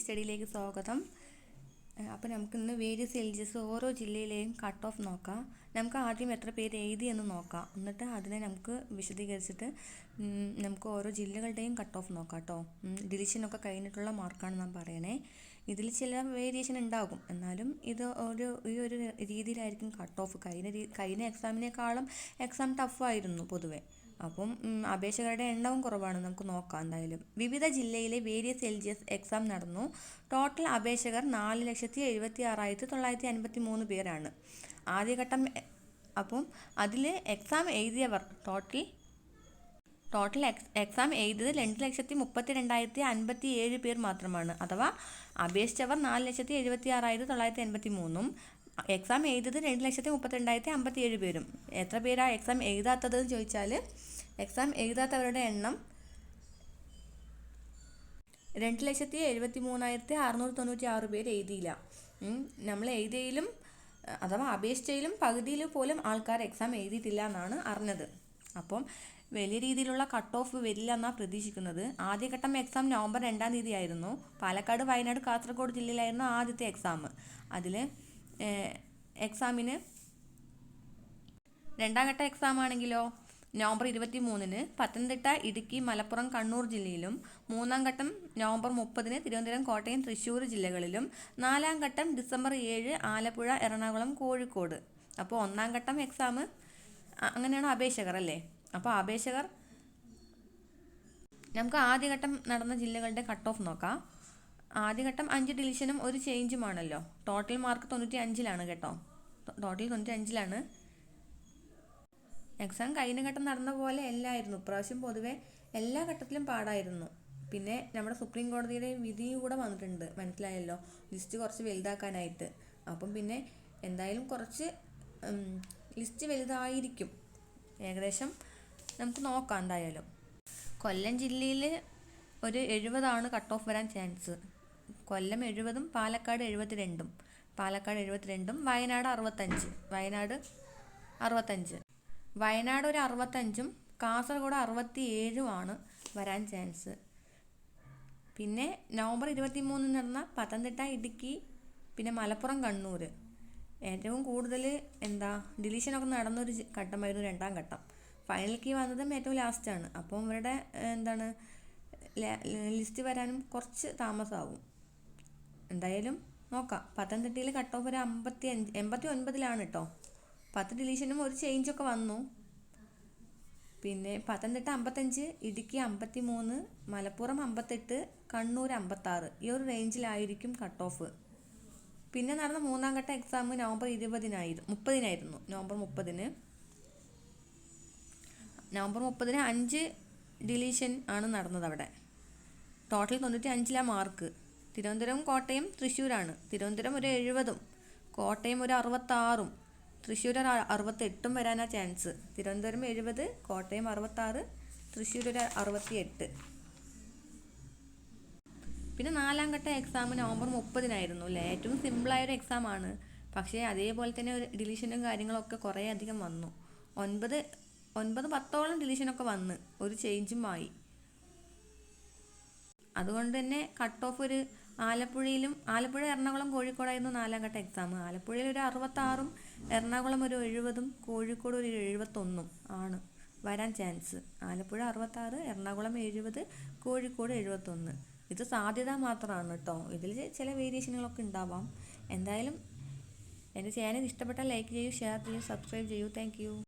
സ്റ്റഡിയിലേക്ക് സ്വാഗതം. അപ്പോൾ നമുക്ക് ഇന്ന് വേരിയസ് എൽജിസ് ഓരോ ജില്ലയിലെയും കട്ട് ഓഫ് നോക്കാം. നമുക്ക് ആദ്യം എത്ര പേര് എഴുതി എന്ന് നോക്കാം. എന്നിട്ട് അതിനെ നമുക്ക് വിശദീകരിച്ചിട്ട് നമുക്ക് ഓരോ ജില്ലകളുടെയും കട്ട് ഓഫ് നോക്കാം കേട്ടോ ഡിവിഷനൊക്കെ കഴിഞ്ഞിട്ടുള്ള മാർക്കാണ് നാം പറയണേ. ഇതിൽ ചില വേരിയേഷൻ ഉണ്ടാകും. എന്നാലും ഇത് ഒരു ഈ ഒരു രീതിയിലായിരിക്കും കട്ട് ഓഫ് കഴിഞ്ഞ കഴിഞ്ഞ എക്സാമിനേക്കാളും എക്സാം ടഫായിരുന്നു പൊതുവേ. അപ്പം അപേക്ഷകരുടെ എണ്ണവും കുറവാണ്. നമുക്ക് നോക്കാം എന്തായാലും. വിവിധ ജില്ലയിലെ various L G S exam നടന്നു. ടോട്ടൽ അപേക്ഷകർ നാല് ലക്ഷത്തി എഴുപത്തി ആറായിരത്തി തൊള്ളായിരത്തി അൻപത്തി മൂന്ന് പേരാണ്. ആദ്യഘട്ടം അപ്പം അതിൽ എക്സാം എഴുതിയവർ ടോട്ടൽ ടോട്ടൽ എക്സ് എക്സാം എഴുതിയത് രണ്ട് ലക്ഷത്തി മുപ്പത്തി രണ്ടായിരത്തി അൻപത്തി ഏഴ് പേർ മാത്രമാണ്. അഥവാ അപേക്ഷിച്ചവർ നാല് ലക്ഷത്തി എഴുപത്തി ആറായിരത്തി തൊള്ളായിരത്തി എൺപത്തി മൂന്നും എക്സാം എഴുതിയത് രണ്ട് ലക്ഷത്തി മുപ്പത്തി രണ്ടായിരത്തി അമ്പത്തി ഏഴ് പേരും. എത്ര പേരാണ് എക്സാം എഴുതാത്തത് എന്ന് ചോദിച്ചാൽ എക്സാം എഴുതാത്തവരുടെ എണ്ണം രണ്ട് ലക്ഷത്തി എഴുപത്തി മൂന്നായിരത്തി അറുന്നൂറ്റി തൊണ്ണൂറ്റി ആറ് പേര് എഴുതിയില്ല. നമ്മൾ എഴുതിയതിലും അഥവാ അപേക്ഷിച്ചതിലും പകുതിയിൽ പോലും ആൾക്കാർ എക്സാം എഴുതിയിട്ടില്ല എന്നാണ് അറിഞ്ഞത്. അപ്പം വലിയ രീതിയിലുള്ള കട്ട് ഓഫ് വരില്ല എന്നാണ് പ്രതീക്ഷിക്കുന്നത്. ആദ്യഘട്ടം എക്സാം നവംബർ രണ്ടാം തീയതി ആയിരുന്നു. പാലക്കാട് വയനാട് കാസർഗോഡ് ജില്ലയിലായിരുന്നു ആദ്യത്തെ എക്സാം അതിൽ എക്സാമിന് രണ്ടാം ഘട്ട എക്സാം ആണെങ്കിലോ? നവംബർ ഇരുപത്തി മൂന്നിന് പത്തനംതിട്ട ഇടുക്കി മലപ്പുറം കണ്ണൂർ ജില്ലയിലും മൂന്നാം ഘട്ടം നവംബർ മുപ്പതിന് തിരുവനന്തപുരം കോട്ടയം തൃശ്ശൂർ ജില്ലകളിലും നാലാം ഘട്ടം ഡിസംബർ ഏഴ് ആലപ്പുഴ എറണാകുളം കോഴിക്കോട്. അപ്പോൾ ഒന്നാം ഘട്ടം എക്സാം അങ്ങനെയാണ് അപേക്ഷകർ അല്ലേ? അപ്പോൾ അപേക്ഷകർ നമുക്ക് ആദ്യഘട്ടം നടന്ന ജില്ലകളുടെ കട്ട് ഓഫ് നോക്കാം. ആദ്യഘട്ടം അഞ്ച് ഡിവിഷനും ഒരു ചേഞ്ചുമാണല്ലോ. ടോട്ടൽ മാർക്ക് തൊണ്ണൂറ്റി അഞ്ചിലാണ് കേട്ടോ. ടോട്ടൽ തൊണ്ണൂറ്റി അഞ്ചിലാണ് എക്സാം കഴിഞ്ഞ ഘട്ടം നടന്ന പോലെ അല്ലായിരുന്നു. ഇപ്രാവശ്യം പൊതുവെ എല്ലാ ഘട്ടത്തിലും പാടായിരുന്നു. പിന്നെ നമ്മുടെ സുപ്രീം കോടതിയുടെ വിധിയും കൂടെ വന്നിട്ടുണ്ട്. മനസ്സിലായല്ലോ? ലിസ്റ്റ് കുറച്ച് വലുതാക്കാനായിട്ട്. അപ്പം പിന്നെ എന്തായാലും കുറച്ച് ലിസ്റ്റ് വലുതായിരിക്കും. ഏകദേശം നമുക്ക് നോക്കാം എന്തായാലും. കൊല്ലം ജില്ലയിൽ ഒരു എഴുപതാണ് കട്ട് ഓഫ് വരാൻ ചാൻസ് കൊല്ലം എഴുപതും പാലക്കാട് എഴുപത്തി രണ്ടും പാലക്കാട് എഴുപത്തിരണ്ടും വയനാട് അറുപത്തഞ്ച് വയനാട് അറുപത്തഞ്ച്. വയനാട് ഒരു അറുപത്തഞ്ചും കാസർഗോഡ് അറുപത്തി ഏഴുമാണ് വരാൻ ചാൻസ് പിന്നെ നവംബർ ഇരുപത്തി മൂന്നിന് നടന്ന പത്തനംതിട്ട ഇടുക്കി പിന്നെ മലപ്പുറം കണ്ണൂർ ഏറ്റവും കൂടുതൽ എന്താ ഡിലീഷനൊക്കെ നടന്നൊരു ഘട്ടമായിരുന്നു രണ്ടാം ഘട്ടം. ഫൈനൽ കീ വന്നതും ഏറ്റവും ലാസ്റ്റാണ് അപ്പോൾ ഇവരുടെ എന്താണ് ലിസ്റ്റ് വരാനും കുറച്ച് താമസമാകും എന്തായാലും നോക്കാം. പത്തനംതിട്ടയിൽ കട്ട് ഓഫ് ഒരു അമ്പത്തി അഞ്ച് എൺപത്തി ഒൻപതിലാണ് കേട്ടോ പത്ത് ഡിലീഷനും ഒരു ചേഞ്ചൊക്കെ വന്നു. പിന്നെ പത്തനംതിട്ട അമ്പത്തഞ്ച് ഇടുക്കി അമ്പത്തി മൂന്ന് മലപ്പുറം അമ്പത്തെട്ട് കണ്ണൂർ അമ്പത്താറ്. ഈ ഒരു റേഞ്ചിലായിരിക്കും കട്ട് ഓഫ് പിന്നെ നടന്ന മൂന്നാം ഘട്ട എക്സാം നവംബർ ഇരുപതിനായിരുന്നു മുപ്പതിനായിരുന്നു. നവംബർ മുപ്പതിന്. നവംബർ മുപ്പതിന് അഞ്ച് ഡിലീഷൻ ആണ് നടന്നത് അവിടെ. ടോട്ടൽ തൊണ്ണൂറ്റി അഞ്ചിലാണ് മാർക്ക് തിരുവനന്തപുരം കോട്ടയം തൃശ്ശൂരാണ്. തിരുവനന്തപുരം ഒരു എഴുപതും കോട്ടയം ഒരു അറുപത്താറും തൃശ്ശൂർ ഒരു അറുപത്തെട്ടും വരാനാ ചാൻസ് തിരുവനന്തപുരം എഴുപത് കോട്ടയം അറുപത്താറ് തൃശ്ശൂർ ഒരു അറുപത്തി എട്ട് പിന്നെ നാലാം ഘട്ട എക്സാം നവംബർ മുപ്പതിനായിരുന്നു അല്ലേ? ഏറ്റവും സിമ്പിളായൊരു എക്സാം ആണ്. പക്ഷേ അതേപോലെ തന്നെ ഒരു ഡിലീഷനും കാര്യങ്ങളൊക്കെ കുറേ അധികം വന്നു. ഒൻപത് ഒൻപത് പത്തോളം ഡിലീഷനൊക്കെ വന്ന്. ഒരു ചേഞ്ചും ആയി. അതുകൊണ്ട് തന്നെ കട്ട് ഓഫ് ഒരു ആലപ്പുഴയിലും ആലപ്പുഴ എറണാകുളം കോഴിക്കോടായിരുന്നു നാലാം ഘട്ട എക്സാം ആലപ്പുഴയിൽ ഒരു അറുപത്താറും എറണാകുളം ഒരു എഴുപതും കോഴിക്കോട് ഒരു എഴുപത്തൊന്നും ആണ് വരാൻ ചാൻസ് ആലപ്പുഴ അറുപത്താറ് എറണാകുളം എഴുപത് കോഴിക്കോട് എഴുപത്തൊന്ന്. ഇത് സാധ്യത മാത്രമാണ് കേട്ടോ ഇതിൽ ചില വേരിയേഷനുകളൊക്കെ ഉണ്ടാവാം. എന്തായാലും എന്റെ ചാനൽ ഇഷ്ടപ്പെട്ടാൽ ലൈക്ക് ചെയ്യൂ ഷെയർ ചെയ്യൂ സബ്സ്ക്രൈബ് ചെയ്യൂ. താങ്ക്